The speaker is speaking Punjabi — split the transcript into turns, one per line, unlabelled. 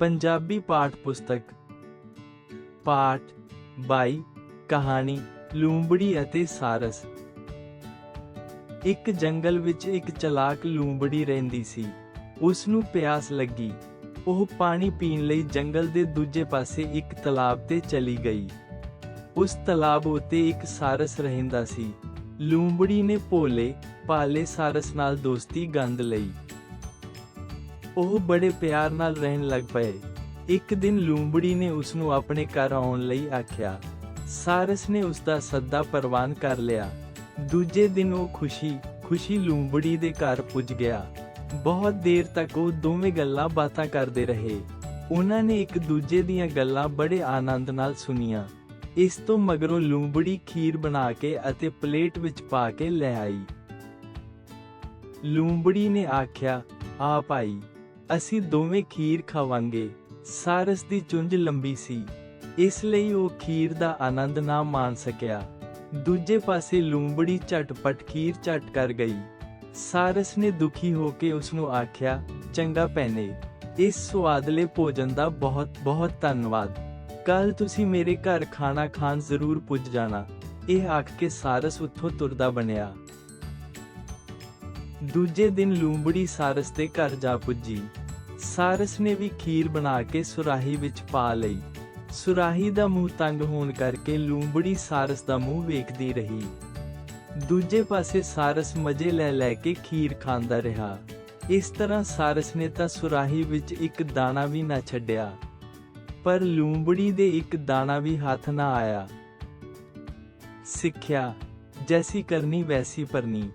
ਪੰਜਾਬੀ ਪਾਠ ਪੁਸਤਕ। ਪਾਠ 22 ਕਹਾਣੀ, ਲੂੰਬੜੀ ਅਤੇ ਸਾਰਸ। ਇੱਕ ਜੰਗਲ ਵਿੱਚ ਇੱਕ ਚਲਾਕ ਲੂੰਬੜੀ ਰਹਿੰਦੀ ਸੀ। ਉਸ ਨੂੰ ਪਿਆਸ ਲੱਗੀ। ਉਹ ਪਾਣੀ ਪੀਣ ਲਈ ਜੰਗਲ ਦੇ ਦੂਜੇ ਪਾਸੇ ਇੱਕ ਤਲਾਬ ਤੇ ਚਲੀ ਗਈ। ਉਸ ਤਲਾਬ ਉੱਤੇ ਇੱਕ ਸਾਰਸ ਰਹਿੰਦਾ ਸੀ। ਲੂੰਬੜੀ ਨੇ ਭੋਲੇ, ਭਾਲੇ ਸਾਰਸ ਨਾਲ ਦੋਸਤੀ ਗੰਦ ਲਈ। ਉਹ ਬੜੇ ਪਿਆਰ ਨਾਲ ਰਹਿਣ ਲੱਗ ਪਏ। ਇੱਕ ਦਿਨ ਲੂੰਬੜੀ ਨੇ ਉਸ ਨੂੰ ਆਪਣੇ ਘਰ ਆਉਣ ਲਈ ਆਖਿਆ। ਸਾਰਸ ਨੇ ਉਸ ਦਾ ਸੱਦਾ ਪ੍ਰਵਾਨ ਕਰ ਲਿਆ। ਦੂਜੇ ਦਿਨ ਉਹ ਖੁਸ਼ੀ ਖੁਸ਼ੀ ਲੂੰਬੜੀ ਦੇ ਘਰ ਪੁੱਜ ਗਿਆ। ਬਹੁਤ ਦੇਰ ਤੱਕ ਉਹ ਦੋਵੇਂ ਗੱਲਾਂ ਬਾਤਾਂ ਕਰਦੇ ਰਹੇ। ਉਹਨਾਂ ਨੇ ਇੱਕ ਦੂਜੇ ਦੀਆਂ ਗੱਲਾਂ ਬੜੇ ਆਨੰਦ ਨਾਲ ਸੁਨੀਆਂ ਇਸ ਤੋਂ ਮਗਰੋਂ ਲੂੰਬੜੀ ਖੀਰ ਬਣਾ ਕੇ ਅਤੇ ਪਲੇਟ ਵਿੱਚ ਪਾ ਕੇ ਲੈ ਆਈ। ਲੂੰਬੜੀ ਨੇ ਆਖਿਆ, ਆ ਭਾਈ ਅਸੀਂ ਦੋਵੇਂ ਖੀਰ ਖਾਵਾਂਗੇ। ਸਾਰਸ ਦੀ ਚੁੰਝ ਲੰਬੀ ਸੀ। ਇਸ ਲਈ ਉਹ ਖੀਰ ਦਾ ਆਨੰਦ ਨਾ ਮਾਣ ਸਕਿਆ। ਦੂਜੇ ਪਾਸੇ ਲੂੰਬੜੀ ਝਟਪਟ ਖੀਰ ਝਟ ਕਰ ਗਈ। ਸਾਰਸ ਨੇ ਦੁਖੀ ਹੋ ਕੇ ਉਸ ਨੂੰ ਆਖਿਆ, ਚੰਗਾ ਪੈਨੇ ਇਸ ਸਵਾਦਲੇ ਭੋਜਨ ਦਾ ਬਹੁਤ ਬਹੁਤ ਧੰਨਵਾਦ। ਕੱਲ ਤੁਸੀਂ ਮੇਰੇ ਘਰ ਖਾਣਾ ਖਾਣ ਜ਼ਰੂਰ ਪੁੱਜ ਜਾਣਾ। ਇਹ ਆਖ ਕੇ ਸਾਰਸ ਉੱਥੋਂ ਤੁਰਦਾ ਬਣਿਆ। ਦੂਜੇ ਦਿਨ ਲੂੰਬੜੀ ਸਾਰਸ ਦੇ ਘਰ ਜਾ ਪੁੱਜੀ। ਸਾਰਸ ਨੇ ਵੀ ਖੀਰ ਬਣਾ ਕੇ ਸੁਰਾਹੀ ਵਿੱਚ ਪਾ ਲਈ। ਸੁਰਾਹੀ ਦਾ ਮੂੰਹ ਤੰਗ ਹੋਣ ਕਰਕੇ ਲੂੰਬੜੀ ਸਾਰਸ ਦਾ ਮੂੰਹ ਵੇਖਦੀ ਰਹੀ। ਦੂਜੇ ਪਾਸੇ ਸਾਰਸ ਮਜ਼ੇ ਲੈ ਲੈ ਕੇ ਖੀਰ ਖਾਂਦਾ ਰਿਹਾ। ਇਸ ਤਰ੍ਹਾਂ ਸਾਰਸ ਨੇ ਤਾਂ ਸੁਰਾਹੀ ਵਿੱਚ ਇੱਕ ਦਾਣਾ ਵੀ ਨਾ ਛੱਡਿਆ। ਪਰ ਲੂੰਬੜੀ ਦੇ ਇੱਕ ਦਾਣਾ ਵੀ ਹੱਥ ਨਾ ਆਇਆ। ਸਿੱਖਿਆ, ਜੈਸੀ ਕਰਨੀ ਵੈਸੀ ਪਰਨੀ